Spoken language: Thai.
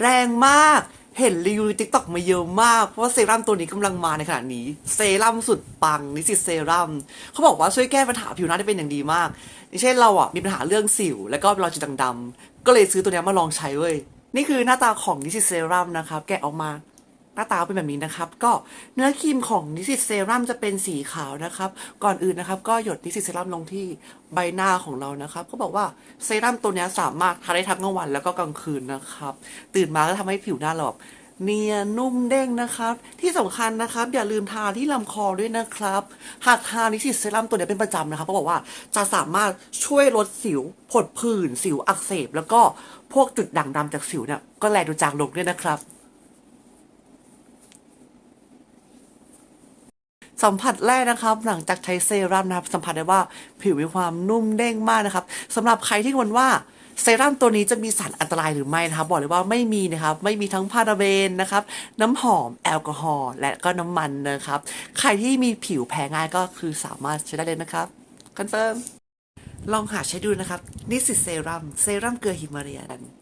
แรงมาก เห็นรีวิวติ๊กต็อกมาเยอะมาก เพราะว่าเซรั่มตัวนี้กำลังมาในขณะนี้ เซรั่มสุดปังนิสิตเซรั่มเขาบอกว่าช่วยแก้ปัญหาผิวหน้าได้เป็นอย่างดีมากอย่างเช่นเราอะมีปัญหาเรื่องสิว แล้วก็รอยจุดด่างดำๆก็เลยซื้อตัวนี้มาลองใช้เว้ยนี่คือหน้าตาของนิสิตเซรั่มนะครับแกะออกมา หน้าตาเป็นแบบนี้นะครับ ก็เนื้อครีมของนิสิตเซรั่มจะเป็นสีขาวนะครับ ก่อนอื่นนะครับ ก็หยดนิสิตเซรั่มลงที่ใบหน้าของเรานะครับ ก็บอกว่าเซรั่มตัวนี้สามารถทาได้ทั้งกลางวันแล้วก็กลางคืนนะครับ ตื่นมาก็ทำให้ผิวหน้าเราแบบเนียนนุ่มเด้งนะครับ ที่สำคัญนะครับ อย่าลืมทาที่ลำคอด้วยนะครับ หากทานิสิตเซรั่มตัวนี้เป็นประจำนะครับเขาบอกว่าจะสามารถช่วยลดสิวผดผื่นสิวอักเสบ แล้วก็พวกจุดด่างดำจากสิวเนี่ยก็แลดูจางลงด้วยนะครับ สัมผัสแรกนะครับ หลังจากใช้เซรั่มนะครับ สัมผัสได้ว่าผิวมีความนุ่มเด้งมากนะครับสำหรับใครที่กังวลว่าเซรั่มตัวนี้จะมีสารอันตรายหรือไม่นะครับ บอกเลยว่าไม่มีนะครับ ไม่มีทั้งพาราเบนนะครับ น้ำหอมแอลกอฮอล์และก็น้ำมันนะครับ ใครที่มีผิวแพ้ง่ายก็คือสามารถใช้ได้เลยนะครับคอนเฟิร์มลองหาใช้ดูนะครับนิสิตเซรั่มเซรั่มเกลือฮิมาเลียน